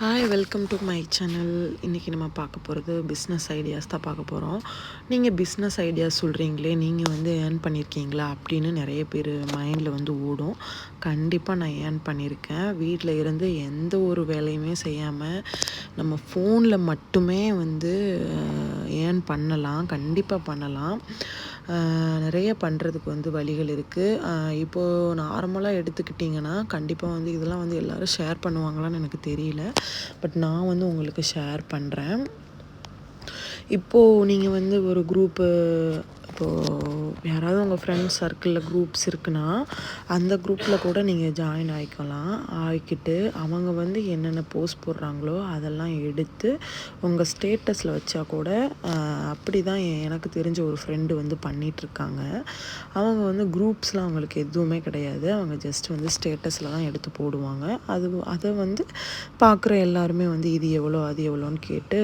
Hi welcome to my channel இன்றைக்கி நம்ம பார்க்க போகிறது பிஸ்னஸ் ஐடியாஸ் தான் பார்க்க போகிறோம் நீங்கள் பிஸ்னஸ் ஐடியாஸ் சொல்கிறீங்களே நீங்கள் வந்து ஏர்ன் பண்ணியிருக்கீங்களா அப்படின்னு நிறைய பேர் மைண்டில் வந்து ஓடும். கண்டிப்பாக நான் ஏர்ன் பண்ணியிருக்கேன் வீட்டில் இருந்து எந்த ஒரு வேலையுமே செய்யாமல் நம்ம ஃபோனில் மட்டுமே வந்து ஏர்ன் பண்ணலாம். கண்டிப்பாக பண்ணலாம். நிறைய பண்ணுறதுக்கு வந்து வழிகள் இருக்குது இப்போது நார்மலாக எடுத்துக்கிட்டிங்கன்னா கண்டிப்பாக வந்து இதெல்லாம் வந்து எல்லோரும் ஷேர் பண்ணுவாங்களான்னு எனக்கு தெரியல. பட் நான் வந்து உங்களுக்கு ஷேர் பண்ணுறேன் இப்போது நீங்கள் வந்து ஒரு குரூப்பு இப்போது யாராவது உங்கள் ஃப்ரெண்ட்ஸ் சர்க்கிளில் குரூப்ஸ் இருக்குன்னா அந்த குரூப்பில் கூட நீங்கள் ஜாயின் ஆகிக்கலாம் ஆகிக்கிட்டு அவங்க வந்து என்னென்ன போஸ்ட் போடுறாங்களோ அதெல்லாம் எடுத்து உங்கள் ஸ்டேட்டஸில் வச்சா கூட அப்படி தான் எனக்கு தெரிஞ்ச ஒரு ஃப்ரெண்டு வந்து பண்ணிகிட்ருக்காங்க அவங்க வந்து குரூப்ஸ்லாம் அவங்களுக்கு எதுவுமே கிடையாது. அவங்க ஜஸ்ட் வந்து ஸ்டேட்டஸில் தான் எடுத்து போடுவாங்க. அது அதை வந்து பார்க்குற எல்லாருமே வந்து இது எவ்வளோ அது எவ்வளோன்னு கேட்டு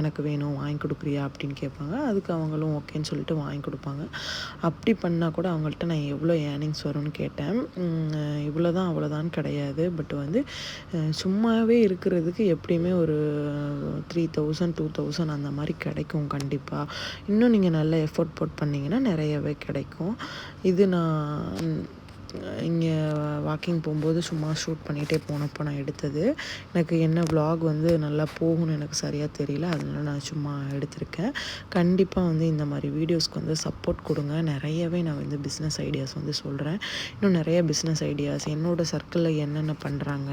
எனக்கு வேணும் வாங்கி கொடுக்குறியா அப்படின்னு கேட்பாங்க. அதுக்கு அவங்களும் ஓகேன்னு சொல்லிட்டு வாங்கி வாங்கி கொடுப்பாங்க. அப்படி பண்ணால் கூட அவங்கள்ட்ட நான் எவ்வளோ ஏர்னிங்ஸ் வரும்னு கேட்டேன். இவ்வளோ தான் அவ்வளோதான் கிடையாது. பட் வந்து சும்மாவே இருக்கிறதுக்கு எப்படியுமே ஒரு த்ரீ தௌசண்ட் டூ தௌசண்ட் அந்த மாதிரி கிடைக்கும் கண்டிப்பாக இன்னும் நீங்கள் நல்ல எஃபோர்ட் போட் பண்ணிங்கன்னா நிறையவே கிடைக்கும். இது நான் இங்கே வாக்கிங் போகும்போது சும்மா ஷூட் பண்ணிகிட்டே போனப்போ நான் எடுத்தது. எனக்கு என்ன விலாக் வந்து நல்லா போகும்னு எனக்கு சரியாக தெரியல. அதனால நான் சும்மா எடுத்திருக்கேன். கண்டிப்பாக வந்து இந்த மாதிரி வீடியோஸ்க்கு வந்து சப்போர்ட் கொடுங்க. நிறையவே நான் வந்து பிஸ்னஸ் ஐடியாஸ் வந்து சொல்கிறேன் இன்னும் நிறைய பிஸ்னஸ் ஐடியாஸ் என்னோடய சர்க்கிளில் என்னென்ன பண்ணுறாங்க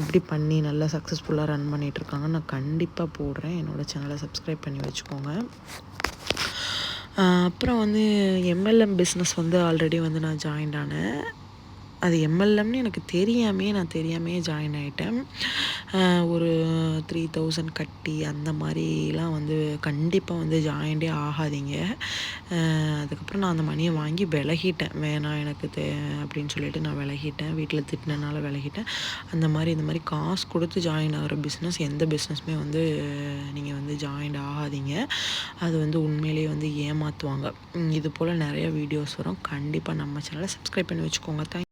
எப்படி பண்ணி நல்லா சக்ஸஸ்ஃபுல்லாக ரன் பண்ணிகிட்ருக்காங்க நான் கண்டிப்பாக போடுறேன். என்னோடய சேனலை சப்ஸ்கிரைப் பண்ணி வச்சுக்கோங்க. அப்புறம் வந்து எம்எல்எம் பிஸ்னஸ் வந்து ஆல்ரெடி வந்து நான் ஜாயின் ஆனேன். அது எம்எல்எம்னு எனக்கு தெரியாமையே நான் தெரியாமையே ஜாயின் ஆகிட்டேன் ஒரு த்ரீ தௌசண்ட் கட்டி அந்த மாதிரிலாம் வந்து கண்டிப்பாக வந்து ஜாயின்டே ஆகாதீங்க. அதுக்கப்புறம் நான் அந்த மணியை வாங்கி விலகிட்டேன். வேணாம் எனக்கு தே அப்படின்னு சொல்லிட்டு நான் விலகிட்டேன். வீட்டில் திட்டினனால விலகிட்டேன். அந்த மாதிரி இந்த மாதிரி காசு கொடுத்து ஜாயின் ஆகிற பிஸ்னஸ் எந்த பிஸ்னஸுமே வந்து நீங்கள் வந்து ஜாயின் ஆகாதீங்க. அது வந்து உண்மையிலேயே வந்து ஏமாற்றுவாங்க இது போல் நிறைய வீடியோஸ் வரும். கண்டிப்பாக நம்ம சேனலை சப்ஸ்கிரைப் பண்ணி வச்சுக்கோங்க. தேங்க்